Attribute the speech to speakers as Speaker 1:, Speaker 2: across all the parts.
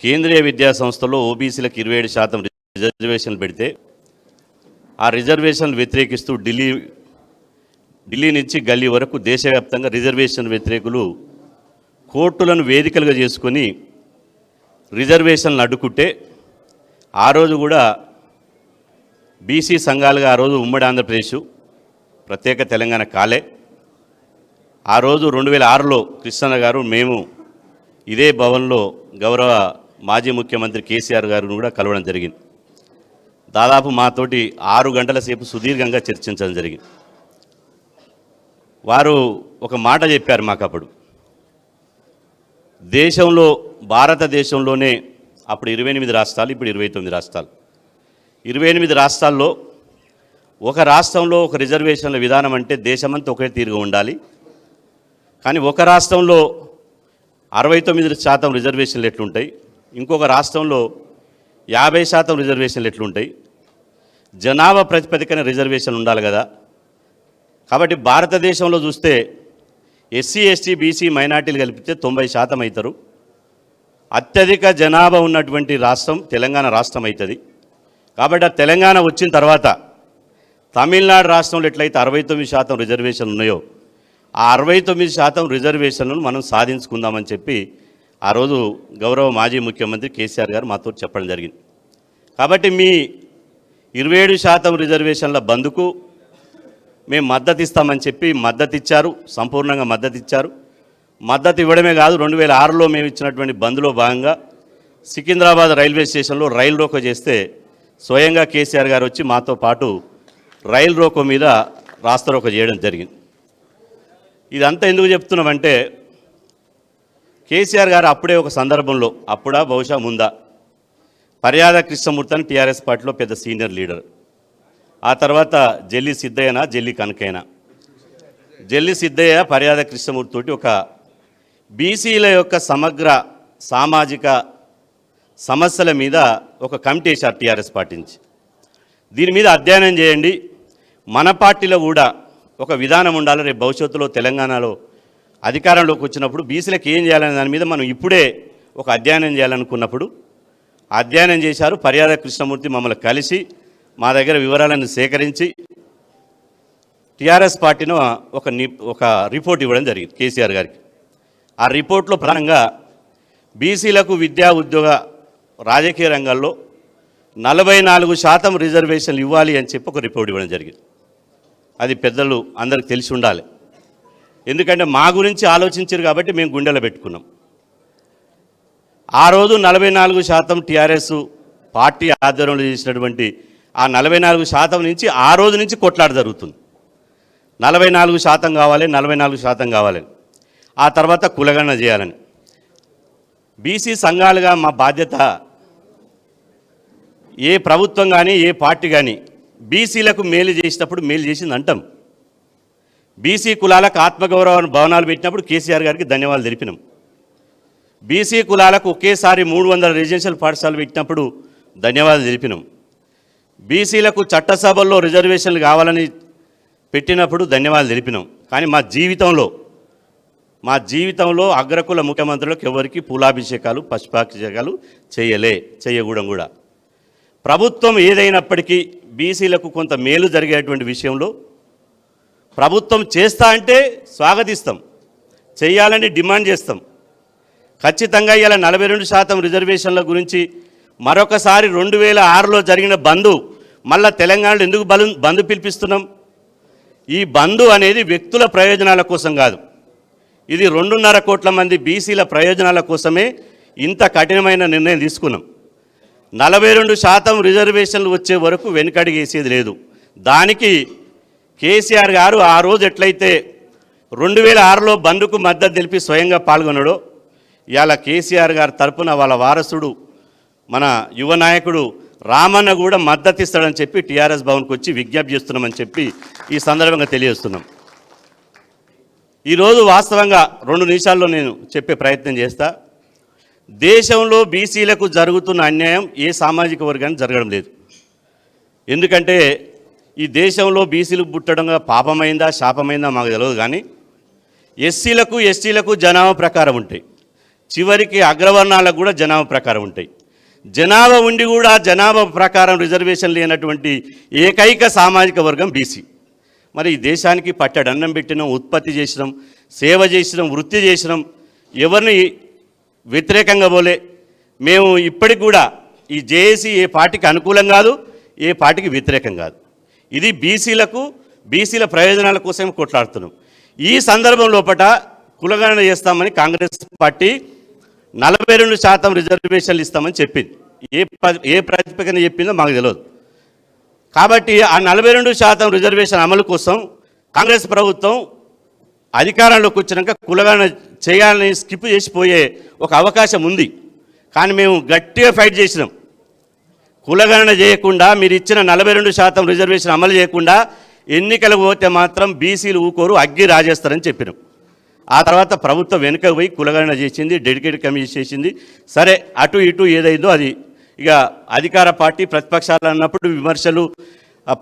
Speaker 1: కేంద్రీయ విద్యా సంస్థలో ఓబీసీలకు ఇరవై ఏడు శాతం రిజర్వేషన్లు పెడితే ఆ రిజర్వేషన్ వ్యతిరేకిస్తూ ఢిల్లీ ఢిల్లీ నుంచి గల్లీ వరకు దేశవ్యాప్తంగా రిజర్వేషన్ వ్యతిరేకులు కోర్టులను వేదికలుగా చేసుకొని రిజర్వేషన్లు అడ్డుకుంటే ఆ రోజు కూడా బీసీ సంఘాలుగా ఆ రోజు ఉమ్మడి ఆంధ్రప్రదేశ్ ప్రత్యేక తెలంగాణ కాలే. ఆ రోజు రెండు వేల ఆరులో కృష్ణన్న గారు మేము ఇదే భవన్లో గౌరవ మాజీ ముఖ్యమంత్రి కేసీఆర్ గారిని కూడా కలవడం జరిగింది. దాదాపు మాతోటి ఆరు గంటల సేపు సుదీర్ఘంగా చర్చించడం జరిగింది. వారు ఒక మాట చెప్పారు మాకు అప్పుడు. దేశంలో భారతదేశంలోనే అప్పుడు ఇరవై ఎనిమిది రాష్ట్రాలు ఇప్పుడు ఇరవై తొమ్మిది రాష్ట్రాలు. ఇరవై ఎనిమిది రాష్ట్రాల్లో ఒక రాష్ట్రంలో ఒక రిజర్వేషన్ల విధానం అంటే దేశమంతా ఒకే తీరుగా ఉండాలి. కానీ ఒక రాష్ట్రంలో అరవై తొమ్మిది శాతం రిజర్వేషన్లు ఎట్లుంటాయి? ఇంకొక రాష్ట్రంలో యాభై శాతం రిజర్వేషన్లు ఎట్లుంటాయి? జనాభా ప్రతిపదికన రిజర్వేషన్ ఉండాలి కదా. కాబట్టి భారతదేశంలో చూస్తే ఎస్సీ ఎస్టీ బీసీ మైనార్టీలు కలిపితే తొంభై శాతం అవుతారు. అత్యధిక జనాభా ఉన్నటువంటి రాష్ట్రం తెలంగాణ రాష్ట్రం అవుతుంది. కాబట్టి ఆ తెలంగాణ వచ్చిన తర్వాత తమిళనాడు రాష్ట్రంలో ఎట్లయితే అరవై తొమ్మిది శాతం రిజర్వేషన్లు ఉన్నాయో ఆ అరవై తొమ్మిది శాతం రిజర్వేషన్లను మనం సాధించుకుందామని చెప్పి ఆ రోజు గౌరవ మాజీ ముఖ్యమంత్రి కేసీఆర్ గారు మాతో చెప్పడం జరిగింది. కాబట్టి మీ ఇరవై ఏడు శాతం రిజర్వేషన్ల బంద్కు మేము మద్దతు ఇస్తామని చెప్పి మద్దతు ఇచ్చారు సంపూర్ణంగా మద్దతు ఇచ్చారు. మద్దతు ఇవ్వడమే కాదు రెండు వేల ఆరులో మేము ఇచ్చినటువంటి బంద్లో భాగంగా సికింద్రాబాద్ రైల్వే స్టేషన్లో రైలు రోకో చేస్తే స్వయంగా కేసీఆర్ గారు వచ్చి మాతో పాటు రైలు రోకో మీద రాస్తారోకో చేయడం జరిగింది. ఇదంతా ఎందుకు చెప్తున్నామంటే కేసీఆర్ గారు అప్పుడే ఒక సందర్భంలో అప్పుడా బహుశా ముందా పర్యాద కృష్ణమూర్తి అని టీఆర్ఎస్ పార్టీలో పెద్ద సీనియర్ లీడర్. ఆ తర్వాత జల్లి సిద్ధయ్యనా జల్లి కనకైనా జల్లి సిద్ధయ్య పర్యాద కృష్ణమూర్తి తోటి ఒక బీసీల యొక్క సమగ్ర సామాజిక సమస్యల మీద ఒక కమిటీ వేశారు టీఆర్ఎస్ పార్టీ నుంచి. దీని మీద అధ్యయనం చేయండి. మన పార్టీలో కూడా ఒక విధానం ఉండాలి. రేపు భవిష్యత్తులో తెలంగాణలో అధికారంలోకి వచ్చినప్పుడు బీసీలకు ఏం చేయాలనే దాని మీద మనం ఇప్పుడే ఒక అధ్యయనం చేయాలనుకున్నప్పుడు అధ్యయనం చేశారు పర్యాద కృష్ణమూర్తి మమ్మల్ని కలిసి మా దగ్గర వివరాలను సేకరించి టీఆర్ఎస్ పార్టీను ఒక ఒక రిపోర్ట్ ఇవ్వడం జరిగింది కేసీఆర్ గారికి. ఆ రిపోర్ట్లో ప్రధానంగా బీసీలకు విద్యా ఉద్యోగ రాజకీయ రంగాల్లో నలభై నాలుగు శాతం రిజర్వేషన్లు ఇవ్వాలి అని చెప్పి ఒక రిపోర్ట్ ఇవ్వడం జరిగింది. అది పెద్దలు అందరికి తెలిసి ఉండాలి. ఎందుకంటే మా గురించి ఆలోచించారు కాబట్టి మేము గుండెలో పెట్టుకున్నాం. ఆ రోజు నలభై నాలుగు శాతం టీఆర్ఎస్ పార్టీ ఆధ్వర్యంలో చేసినటువంటి ఆ నలభై నాలుగు శాతం నుంచి ఆ రోజు నుంచి కొట్లాట జరుగుతుంది. నలభై నాలుగు శాతం కావాలి నలభై నాలుగు శాతం కావాలని ఆ తర్వాత కులగణన చేయాలని. బీసీ సంఘాలుగా మా బాధ్యత ఏ ప్రభుత్వం కానీ ఏ పార్టీ కానీ బీసీలకు మేలు చేసినప్పుడు మేలు చేసింది అంటాం. బీసీ కులాలకు ఆత్మగౌరవ భవనాలు పెట్టినప్పుడు కేసీఆర్ గారికి ధన్యవాదాలు తెలిపినాం. బీసీ కులాలకు ఒకేసారి మూడు వందల రెసిడెన్షియల్ పాఠశాలలు పెట్టినప్పుడు ధన్యవాదాలు తెలిపినాం. బీసీలకు చట్టసభల్లో రిజర్వేషన్లు కావాలని పెట్టినప్పుడు ధన్యవాదాలు తెలిపినాం. కానీ మా జీవితంలో మా జీవితంలో అగ్రకుల ముఖ్యమంత్రులకు ఎవరికి పూలాభిషేకాలు పశుపాభిషేకాలు చేయలే చేయకూడదు కూడా. ప్రభుత్వం ఏదైనప్పటికీ బీసీలకు కొంత మేలు జరిగేటువంటి విషయంలో ప్రభుత్వం చేస్తా అంటే స్వాగతిస్తాం. చేయాలని డిమాండ్ చేస్తాం. ఖచ్చితంగా ఇలా నలభై రెండు శాతం రిజర్వేషన్ల గురించి మరొకసారి రెండు వేల ఆరులో జరిగిన బంధు మళ్ళా తెలంగాణలో ఎందుకు బలు బంధు పిలిపిస్తున్నాం? ఈ బంధు అనేది వ్యక్తుల ప్రయోజనాల కోసం కాదు. ఇది రెండున్నర కోట్ల మంది బీసీల ప్రయోజనాల కోసమే ఇంత కఠినమైన నిర్ణయం తీసుకున్నాం. నలభై రెండు శాతం రిజర్వేషన్లు వచ్చే వరకు వెనుకడిగేసేది లేదు. దానికి కేసీఆర్ గారు ఆ రోజు ఎట్లయితే రెండు వేల ఆరులో బంద్కు మద్దతు తెలిపి స్వయంగా పాల్గొన్నాడో ఇవాళ కేసీఆర్ గారి తరపున వాళ్ళ వారసుడు మన యువ నాయకుడు రామన్న కూడా మద్దతు ఇస్తాడని చెప్పి టీఆర్ఎస్ భవన్కి వచ్చి విజ్ఞప్తి చేస్తున్నామని చెప్పి ఈ సందర్భంగా తెలియజేస్తున్నాం. ఈరోజు వాస్తవంగా రెండు నిమిషాల్లో నేను చెప్పే ప్రయత్నం చేస్తా. దేశంలో బీసీలకు జరుగుతున్న అన్యాయం ఏ సామాజిక వర్గానికి జరగడం లేదు. ఎందుకంటే ఈ దేశంలో బీసీలు పుట్టడంగా పాపమైందా శాపమైందా మాకు తెలియదు కానీ ఎస్సీలకు ఎస్టీలకు జనాభా ప్రకారం ఉంటాయి. చివరికి అగ్రవర్ణాలకు కూడా జనాభా ప్రకారం ఉంటాయి. జనాభా ఉండి కూడా జనాభా ప్రకారం రిజర్వేషన్ లేనటువంటి ఏకైక సామాజిక వర్గం బీసీ. మరి ఈ దేశానికి పట్టడి అన్నం పెట్టినాం ఉత్పత్తి చేసినాం సేవ చేసినాం వృత్తి చేసినాం ఎవరిని వ్యతిరేకంగా పోలే. మేము ఇప్పటికి కూడా ఈ జేఏసీ ఏ పార్టీకి అనుకూలం కాదు ఏ పార్టీకి వ్యతిరేకం కాదు. ఇది బీసీలకు బీసీల ప్రయోజనాల కోసం కొట్లాడుతున్నాం. ఈ సందర్భం లోపల కులగణన చేస్తామని కాంగ్రెస్ పార్టీ నలభై రెండు శాతం రిజర్వేషన్లు ఇస్తామని చెప్పింది. ఏ ఏ ప్రాతిపదికన చెప్పిందో మాకు తెలియదు కాబట్టి ఆ నలభై రెండు శాతం రిజర్వేషన్ అమలు కోసం కాంగ్రెస్ ప్రభుత్వం అధికారంలోకి వచ్చినాక కులగణన చేయాలని స్కిప్ చేసిపోయే ఒక అవకాశం ఉంది. కానీ మేము గట్టిగా ఫైట్ చేసినాం. కులగణన చేయకుండా మీరు ఇచ్చిన నలభై రెండు శాతం రిజర్వేషన్ అమలు చేయకుండా ఎన్నికలకు పోతే మాత్రం బీసీలు ఊకోరు అగ్గి రాజేస్తారని చెప్పినాం. ఆ తర్వాత ప్రభుత్వం వెనుక పోయి కులగణన చేసింది డెడికేటెడ్ కమిషన్ చేసింది. సరే అటు ఇటు ఏదైందో అది. ఇక అధికార పార్టీ ప్రతిపక్షాలు అన్నప్పుడు విమర్శలు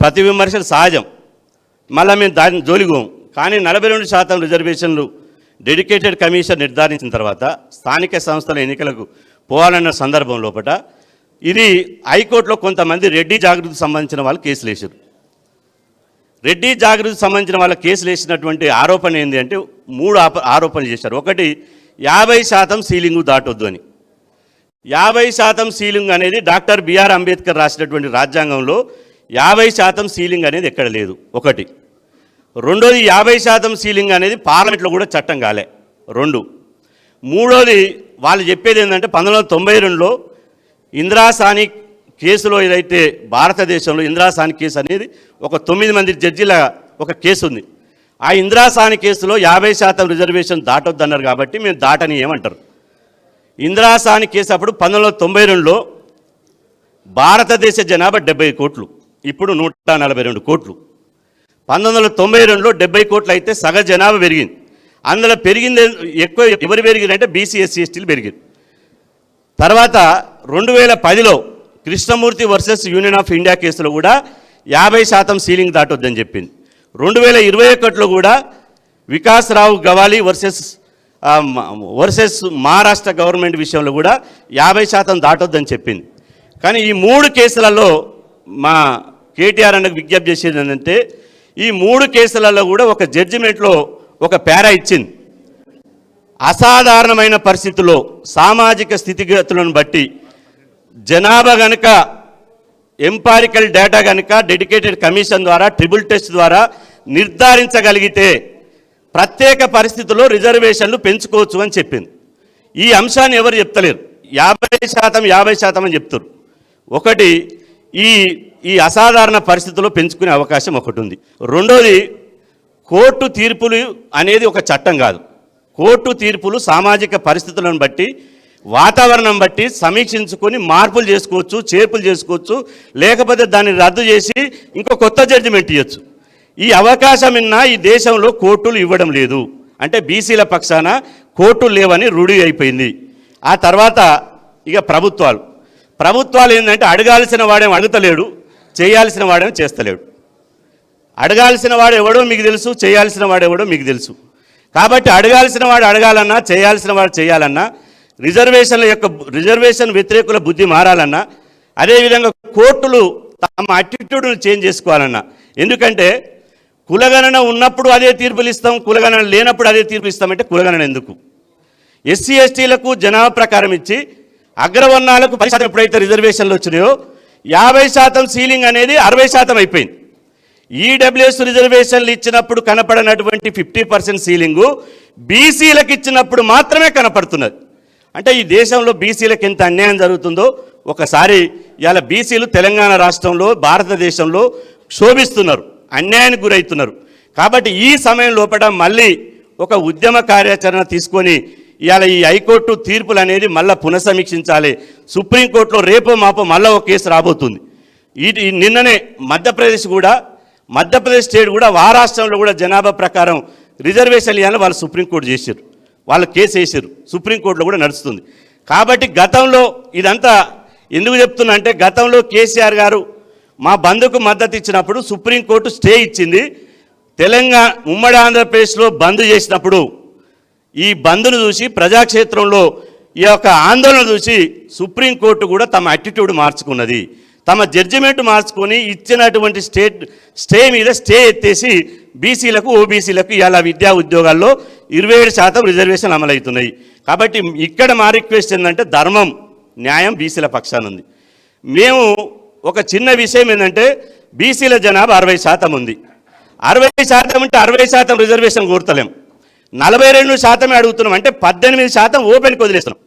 Speaker 1: ప్రతి విమర్శలు సహజం. మళ్ళీ మేము దాని జోలిగోం కానీ నలభై రెండు శాతం రిజర్వేషన్లు డెడికేటెడ్ కమిషన్ నిర్ధారించిన తర్వాత స్థానిక సంస్థల ఎన్నికలకు పోవాలన్న సందర్భం లోపట ఇది హైకోర్టులో కొంతమంది రెడ్డి జాగృతికి సంబంధించిన వాళ్ళు కేసులు వేశారు. రెడ్డి జాగృతికి సంబంధించిన వాళ్ళ కేసులు వేసినటువంటి ఆరోపణ ఏంటి అంటే మూడు ఆప ఆరోపణలు చేశారు. ఒకటి యాభై శాతం సీలింగు దాటొద్దు అని. యాభై శాతం సీలింగ్ అనేది డాక్టర్ బిఆర్ అంబేద్కర్ రాసినటువంటి రాజ్యాంగంలో యాభై శాతం సీలింగ్ అనేది ఎక్కడ లేదు. ఒకటి. రెండోది యాభై శాతం సీలింగ్ అనేది పార్లమెంట్లో కూడా చట్టం కాలే. రెండు. మూడోది వాళ్ళు చెప్పేది ఏంటంటే పంతొమ్మిది వందల తొంభై రెండులో ఇందిరాసాని కేసులో ఏదైతే భారతదేశంలో ఇందిరాసాని కేసు అనేది ఒక తొమ్మిది మంది జడ్జిల ఒక కేసు ఉంది ఆ ఇందిరాసాని కేసులో యాభై శాతం రిజర్వేషన్ దాటొద్దన్నారు కాబట్టి మేము దాటని ఏమంటారు. ఇందిరాసాని కేసు అప్పుడు పంతొమ్మిది వందల తొంభై రెండులో భారతదేశ జనాభా డెబ్బై కోట్లు ఇప్పుడు నూట నలభై రెండు కోట్లు. పంతొమ్మిది వందల తొంభై రెండులో డెబ్బై కోట్లు అయితే సగ జనాభా పెరిగింది. అందులో పెరిగింది ఎక్కువ ఎవరు పెరిగిందంటే బీసీ ఎస్సీ ఎస్టీలు పెరిగింది తర్వాత రెండు వేల పదిలో Krishnamurthy versus union of India కేసులో కూడా యాభై శాతం సీలింగ్ దాటొద్దని చెప్పింది. రెండు వేల ఇరవై ఒకటిలో కూడా Vikas Rao Gawali versus versus Maharashtra government విషయంలో కూడా యాభై శాతం దాటొద్దని చెప్పింది. కానీ ఈ మూడు కేసులలో మా కేటీఆర్ అన్నకు విజ్ఞప్తి చేసేది ఏంటంటే ఈ మూడు కేసులలో కూడా ఒక జడ్జిమెంట్లో ఒక పేరా ఇచ్చింది. అసాధారణమైన పరిస్థితుల్లో సామాజిక స్థితిగతులను బట్టి జనాభా కనుక ఎంపారికల్ డేటా కనుక డెడికేటెడ్ కమిషన్ ద్వారా ట్రిబుల్ టెస్ట్ ద్వారా నిర్ధారించగలిగితే ప్రత్యేక పరిస్థితుల్లో రిజర్వేషన్లు పెంచుకోవచ్చు అని చెప్పింది. ఈ అంశాన్ని ఎవరు చెప్తలేరు? యాభై శాతం యాభై శాతం అని చెప్తారు. ఒకటి ఈ ఈ అసాధారణ పరిస్థితుల్లో పెంచుకునే అవకాశం ఒకటి ఉంది రెండోది కోర్టు తీర్పులు అనేది ఒక చట్టం కాదు. కోర్టు తీర్పులు సామాజిక పరిస్థితులను బట్టి వాతావరణం బట్టి సమీక్షించుకొని మార్పులు చేసుకోవచ్చు చేర్పులు చేసుకోవచ్చు లేకపోతే దాన్ని రద్దు చేసి ఇంకో కొత్త జడ్జిమెంట్ ఇవ్వచ్చు ఈ అవకాశం ఇన్నా ఈ దేశంలో కోర్టులు ఇవ్వడం లేదు. అంటే బీసీల పక్షాన కోర్టులు లేవని రూఢి అయిపోయింది. ఆ తర్వాత ఇక ప్రభుత్వాలు. ప్రభుత్వాలు ఏంటంటే అడగాల్సిన వాడేం అడుగుతలేడు చేయాల్సిన వాడేం చేస్తలేడు. అడగాల్సిన వాడు ఎవడో మీకు తెలుసు చేయాల్సిన వాడు ఎవడో మీకు తెలుసు. కాబట్టి అడగాల్సిన వాడు అడగాలన్నా చేయాల్సిన వాడు చేయాలన్నా రిజర్వేషన్ల యొక్క రిజర్వేషన్ వ్యతిరేకుల బుద్ధి మారాలన్నా అదేవిధంగా కోర్టులు తమ అటిట్యూడ్ను చేంజ్ చేసుకోవాలన్నా. ఎందుకంటే కులగణన ఉన్నప్పుడు అదే తీర్పులు ఇస్తాం కులగణన లేనప్పుడు అదే తీర్పు ఇస్తామంటే కులగణన ఎందుకు? ఎస్సీ ఎస్టీలకు జనాభా ప్రకారం ఇచ్చి అగ్రవర్ణాలకు పది శాతం ఎప్పుడైతే రిజర్వేషన్లు వచ్చినాయో యాభై శాతం సీలింగ్ అనేది అరవై శాతం అయిపోయింది. ఈడబ్ల్యూఎస్ రిజర్వేషన్లు ఇచ్చినప్పుడు కనపడనటువంటి ఫిఫ్టీ పర్సెంట్ సీలింగు బీసీలకు ఇచ్చినప్పుడు మాత్రమే కనపడుతున్నది. అంటే ఈ దేశంలో బీసీలకు ఎంత అన్యాయం జరుగుతుందో ఒకసారి ఇవాళ బీసీలు తెలంగాణ రాష్ట్రంలో భారతదేశంలో శోభిస్తున్నారు అన్యాయానికి గురవుతున్నారు కాబట్టి ఈ సమయం లోపల మళ్ళీ ఒక ఉద్యమ కార్యాచరణ తీసుకొని ఇవాళ ఈ హైకోర్టు తీర్పులు అనేది మళ్ళీ పునఃసమీక్షించాలి. సుప్రీంకోర్టులో రేపో మాపో మళ్ళీ ఒక కేసు రాబోతుంది. ఈ నిన్ననే మధ్యప్రదేశ్ కూడా మధ్యప్రదేశ్ స్టేట్ కూడా ఆ రాష్ట్రంలో కూడా జనాభా ప్రకారం రిజర్వేషన్ ఇవ్వాలని వాళ్ళు సుప్రీంకోర్టు చేశారు. వాళ్ళు కేసు వేసారు. సుప్రీంకోర్టులో కూడా నడుస్తుంది. కాబట్టి గతంలో ఇదంతా ఎందుకు చెప్తున్నా అంటే గతంలో కేసీఆర్ గారు మా బంధుకు మద్దతు ఇచ్చినప్పుడు సుప్రీంకోర్టు స్టే ఇచ్చింది. తెలంగాణ ఉమ్మడి ఆంధ్రప్రదేశ్లో బంద్ చేసినప్పుడు ఈ బంద్ను చూసి ప్రజాక్షేత్రంలో ఈ యొక్క ఆందోళన చూసి సుప్రీంకోర్టు కూడా తమ యాటిట్యూడ్ మార్చుకున్నది. తమ జడ్జిమెంట్ మార్చుకొని ఇచ్చినటువంటి స్టేట్ స్టే మీద స్టే ఎత్తేసి బీసీలకు ఓబీసీలకు ఇలా విద్యా ఉద్యోగాల్లో ఇరవై ఏడు శాతం రిజర్వేషన్ అమలవుతున్నాయి. కాబట్టి ఇక్కడ మా రిక్వెస్ట్ ఏంటంటే ధర్మం న్యాయం బీసీల పక్షాన ఉంది. మేము ఒక చిన్న విషయం ఏంటంటే బీసీల జనాభా అరవై శాతం ఉంది. అరవై శాతం అంటే అరవై శాతం రిజర్వేషన్ కోరుతలేం. నలభై రెండు శాతమే అడుగుతున్నాం. అంటే పద్దెనిమిది శాతం ఓపెన్కి వదిలేస్తున్నాం.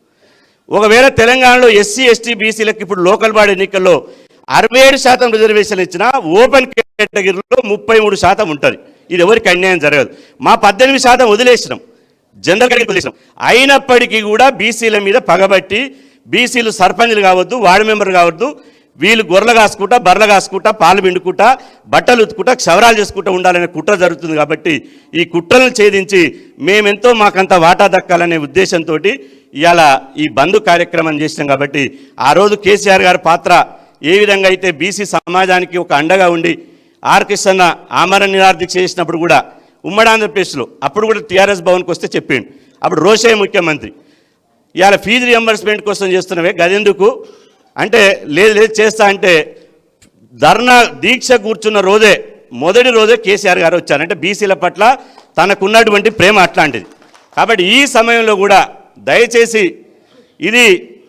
Speaker 1: ఒకవేళ తెలంగాణలో ఎస్సీ ఎస్టీ బీసీలకు ఇప్పుడు లోకల్ బాడీ ఎన్నికల్లో అరవై ఏడు శాతం రిజర్వేషన్ ఇచ్చినా ఓపెన్ కేటగిరీలో ముప్పై మూడు శాతం ఉంటుంది. ఇది ఎవరికి అన్యాయం జరగదు. మా పద్దెనిమిది శాతం వదిలేసినాం. General category వదిలేసినాం. అయినప్పటికీ కూడా బీసీల మీద పగబట్టి బీసీలు సర్పంచ్లు కావద్దు వార్డు మెంబర్ కావద్దు వీళ్ళు గొర్రెలు కాసుకుంటా బర్రెలు కాసుకుంటా పాలు పిండుకుంటా బట్టలు ఉతుకుంటా క్షవరాలు చేసుకుంటా ఉండాలనే కుట్ర జరుగుతుంది కాబట్టి ఈ కుట్రలను ఛేదించి మేమెంతో మాకంత వాటా దక్కాలనే ఉద్దేశంతో ఇవాళ ఈ బంధు కార్యక్రమం చేసినాం కాబట్టి ఆ రోజు కేసీఆర్ గారి పాత్ర ఏ విధంగా అయితే బీసీ సమాజానికి ఒక అండగా ఉండి ఆర్ కృష్ణ ఆమరణ నిరార్థిక చేసినప్పుడు కూడా ఉమ్మడి ఆంధ్రప్రదేశ్లో అప్పుడు కూడా టీఆర్ఎస్ భవన్కి వస్తే చెప్పిండు. అప్పుడు రోషయ్య ముఖ్యమంత్రి. ఇవాళ ఫీజు రియంబర్స్మెంట్ కోసం చేస్తున్నవే గదెందుకు? అంటే లేదు లేదు చేస్తా అంటే ధర్నా దీక్ష కూర్చున్న రోజే మొదటి రోజే కేసీఆర్ గారు వచ్చారు. అంటే బీసీల పట్ల తనకున్నటువంటి ప్రేమ అట్లాంటిది. కాబట్టి ఈ సమయంలో కూడా దయచేసి ఇది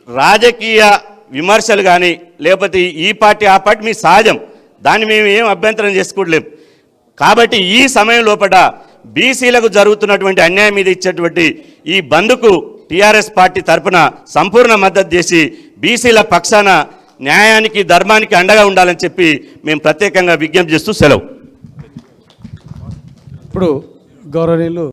Speaker 1: రాజకీయ విమర్శలు కానీ లేకపోతే ఈ పార్టీ ఆ పార్టీ మీ సహజం. దాన్ని మేము ఏం అభ్యంతరం చేసుకోవట్లేం కాబట్టి ఈ సమయం లోపల బీసీలకు జరుగుతున్నటువంటి అన్యాయం మీద ఇచ్చేటువంటి ఈ బంద్కు టీఆర్ఎస్ పార్టీ తరఫున సంపూర్ణ మద్దతు చేసి బీసీల పక్షాన న్యాయానికి ధర్మానికి అండగా ఉండాలని చెప్పి మేము ప్రత్యేకంగా విజ్ఞప్తి చేస్తూ సెలవు.
Speaker 2: ఇప్పుడు గౌరవనీయులు